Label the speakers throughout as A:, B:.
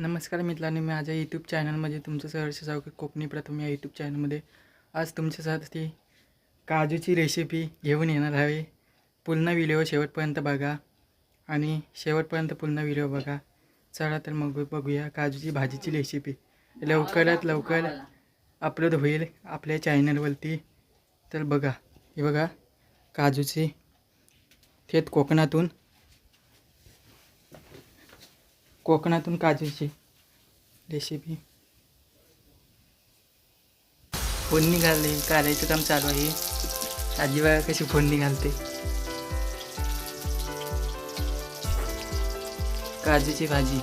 A: नमस्कार मित्रांनो मी माझ्या यूट्यूब चॅनलमध्ये तुमचं सहर्ष सावकर कोकणी प्रथम या यूट्यूब चॅनलमध्ये आज तुमच्यासाठी काजूची रेसिपी घेऊन येणार आहे. पूर्ण व्हिडिओ शेवटपर्यंत बघा आणि शेवटपर्यंत पूर्ण व्हिडिओ बघा. चला तर मग बघूया काजूची भाजीची रेसिपी लवकरात लवकर अपलोड होईल आपल्या चॅनलवरती तर बघा हे बघा काजूची थेट कोकणातून कोकणातून काजूची रेसिपी फोडणी घालली काढायचं काम चालू आहे. आजी बघा कशी फोडणी घालते? काजूची भाजी.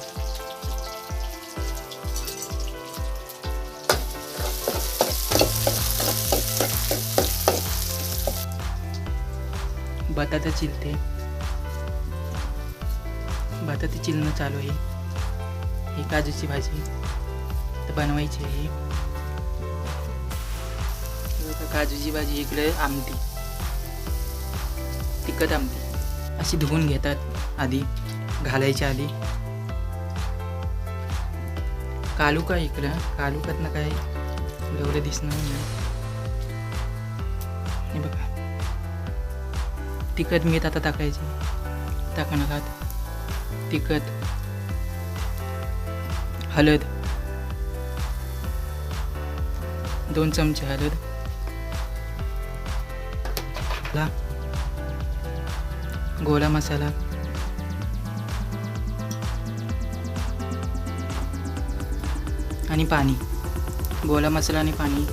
A: बटाटा चिलते. बटाटे चिलणं चालू आहे. ही काजूची भाजी. तर बनवायची आहे. काजूची भाजी इकडे आमटी. तिखट आमटी. अशी धुवून घेतात आधी घालायच्या आधी. कालू का इकडं. कालुकातनं ना काय एवढं दिसणार नाही. बघा. तिखट मीठ आता टाकायचे. टाकणार तिखट. हळद दोन चमचे हळद गोला मसाला. आणि पाणी. गोला मसाला आणि पाणी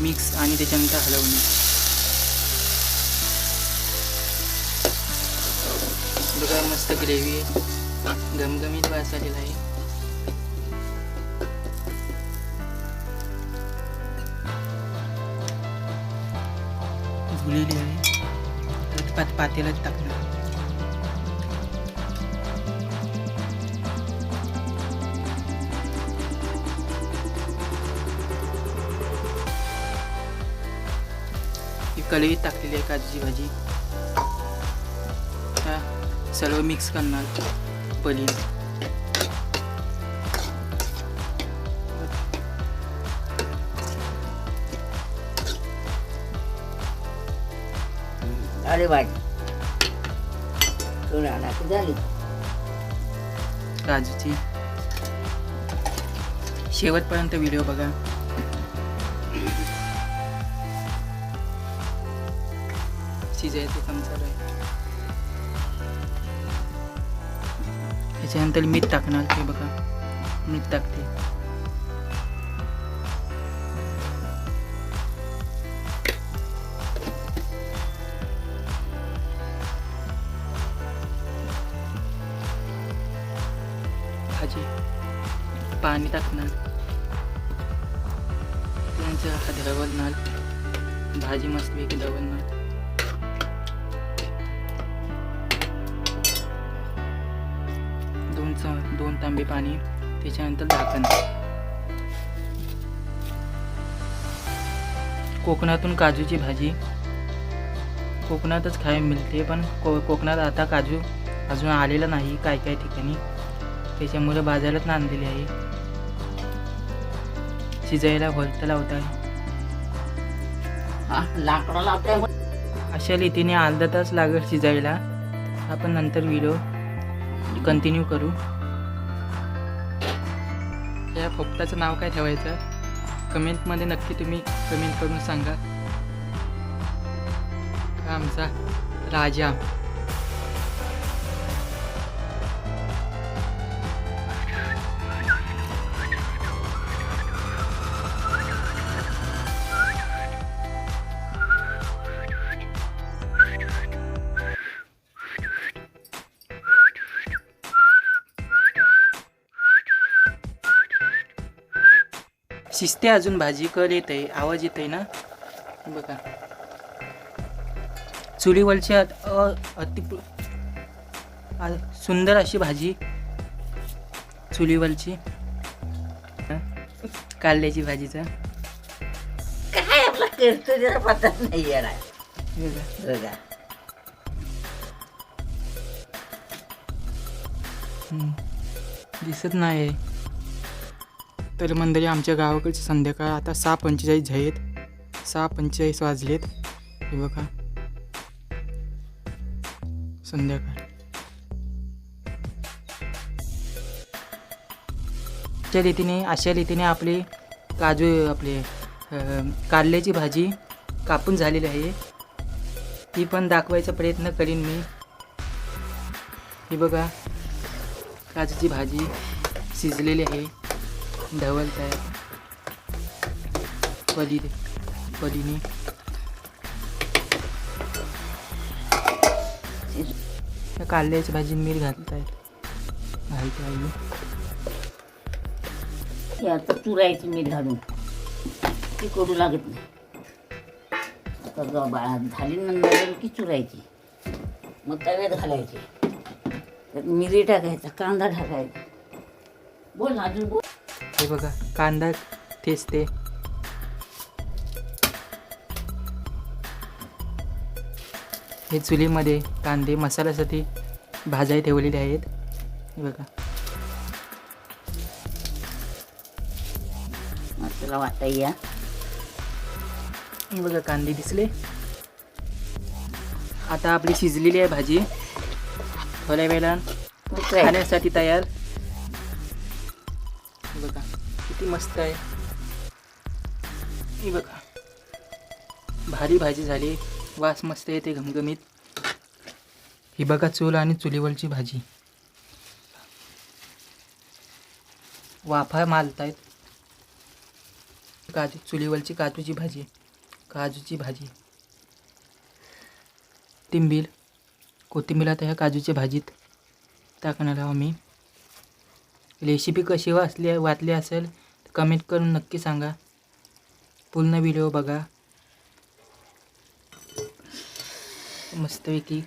A: मिक्स आणि त्याच्यानंतर हलवणे. बघा मस्त ग्रेव्ही गमगमीत वास आलेला आहे फुगलेली आहे. पात पातेलाच टाकणार ही कढईत टाकलेली आहे काजूची भाजी. सर्व मिक्स करणार पनीर.
B: अरे भाजी तू झाली.
A: काजूची शेवटपर्यंत व्हिडिओ बघा. शिजायचं काम चालू आहे त्याच्यानंतर मीठ टाकणार ते बघा. मीठ टाकते. भाजी पाणी टाकणार त्यांचं हात रवलणार भाजी मस्तपैकी रवलणार दोन च दोन तांबे पाणी त्याच्यानंतर झाकण कोकणातून काजूची भाजी कोकणातच खायला मिळते पण को कोकणात आता काजू अजून आलेला नाही काय काय ठिकाणी त्याच्यामुळे बाजारात आणलेली आहे शिजायला भरता लावत आहे
B: हा.
A: अशा रीतीने अर्धा तास लागेल शिजायला. आपण नंतर व्हिडिओ कंटिन्यू करू. या फोपटाचं नाव काय ठेवायचं? कमेंटमध्ये नक्की तुम्ही कमेंट करून सांगा. आमचा राजा. शिजते अजून भाजी कर येत आहे आवाज येत आहे ना? बघा. चुलीवरची अत- सुंदर अशी भाजी. चुलीवरची? कारल्याची भाजीचा.
B: काय आपला करतो पत्ता नाही येणार.
A: बघा.
B: बघा.
A: दिसत नाही तर मंडळी आमच्या गावाकडचे संध्याकाळ आता सहा पंचेचाळीस आहेत सहा पंचेचाळीस वाजलेत. हे बघा. संध्याकाळ. अशा रीतीने अशा रीतीने आपली काजू आपले कारल्याची भाजी कापून झालेली आहे. ती पण दाखवायचा प्रयत्न करीन मी. ही बघा. काजूची भाजी शिजलेली आहे. ढवळत आहे पली पदीने त्या भाजी मीठ घालत आहेत घालते
B: आहे आता चुरायची मीठ घालून. ती करू लागत नाही. आता बा- झाली नंतर की चुरायची? मग तव्यात घालायची. मिरी टाकायचा कांदा टाकायचा. बोल अजून बोल.
A: हे बघा कांदा ठेचते. हे चुलीमध्ये कांदे मसाल्यासाठी भाज्या ठेवलेले आहेत. हे बघा.
B: मग तुला वाटतं या
A: हे बघा कांदे दिसले. आता आपली शिजलेली आहे भाजी. थोड्या
B: उतरायचं.
A: खाण्यासाठी तयार. किती मस्त आहे. हे बघा. भारी भाजी झाली. वास मस्त येते घमघमीत. ही बघा चूल आणि चुलीवरची भाजी. वाफा मालतायत. काजू चुलीवरची काजूची भाजी. काजूची भाजी. तिंबीर कोथिंबीर आता ह्या काजूच्या भाजीत टाकणार आहोत मी रेसिपी कशी वाचली वाटली असेल कमेंट करून नक्की सांगा. पूर्ण व्हिडिओ बघा. मस्तपैकी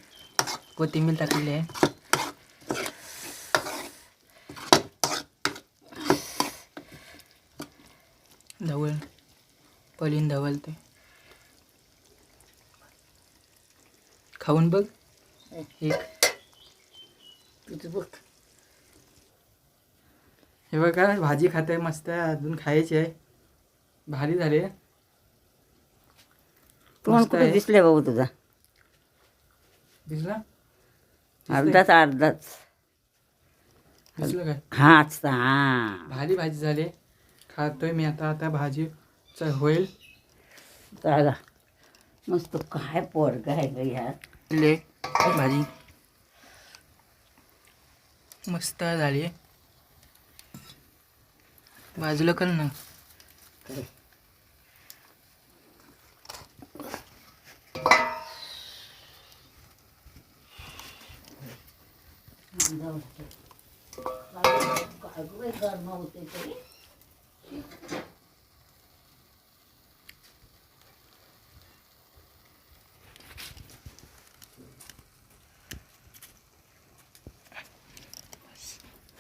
A: कोथिंबीर टाकलेली आहे. धवल पलीन धवलते खाऊन बघ. एक.
B: तुझं बघ.
A: हे बघा भाजी खाते मस्त आहे. अजून खायची आहे. भारी झाले
B: तोंड कुठे
A: आहे.
B: दिसले बाबू तुझा?
A: दिसला?
B: अर्धाच अर्धाच.
A: दिसलं काय?
B: हाच हा.
A: भारी भाजी झाली खातोय मी आता आता भाजी च- होईल.
B: जागा मस्त काय पोरग आहे ग
A: भाजी मस्त झाली बाजूला कर ना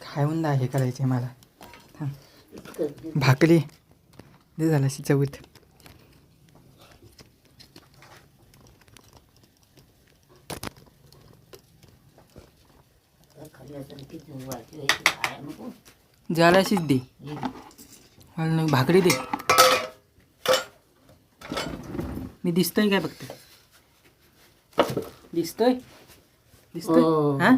A: खाऊन दा हे करायचे मला थांब. भाकरी. दे झाला चवीत झालाशीच दे. भाकरी दे. मी दिसतोय काय बघते दिसतोय? दिसतोय? हा.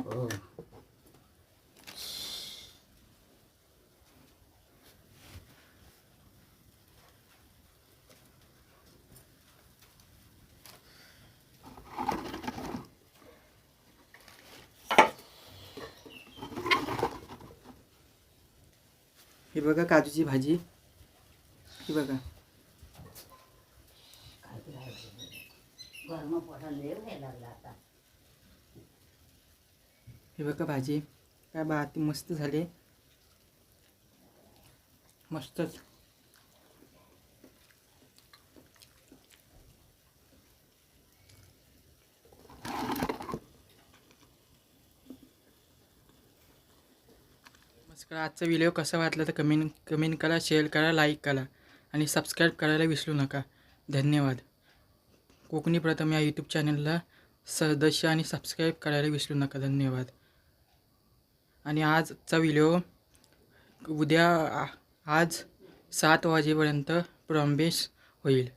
A: हे बघा काजूची भाजी. ही बघा. हे बघा भाजी. काय बा ती मस्त झाले. मस्तच. तर आजचा व्हिडिओ कसा वाटला तर कमेंट कमेंट करा शेअर करा लाईक करा आणि सबस्क्राईब करायला विसरू नका. धन्यवाद. कोकणी प्रथम या यूट्यूब चॅनलला सदस्य आणि सबस्क्राईब करायला विसरू नका. धन्यवाद. आणि आजचा व्हिडिओ उद्या आ- आज सात वाजेपर्यंत प्रॉम्बिस होईल.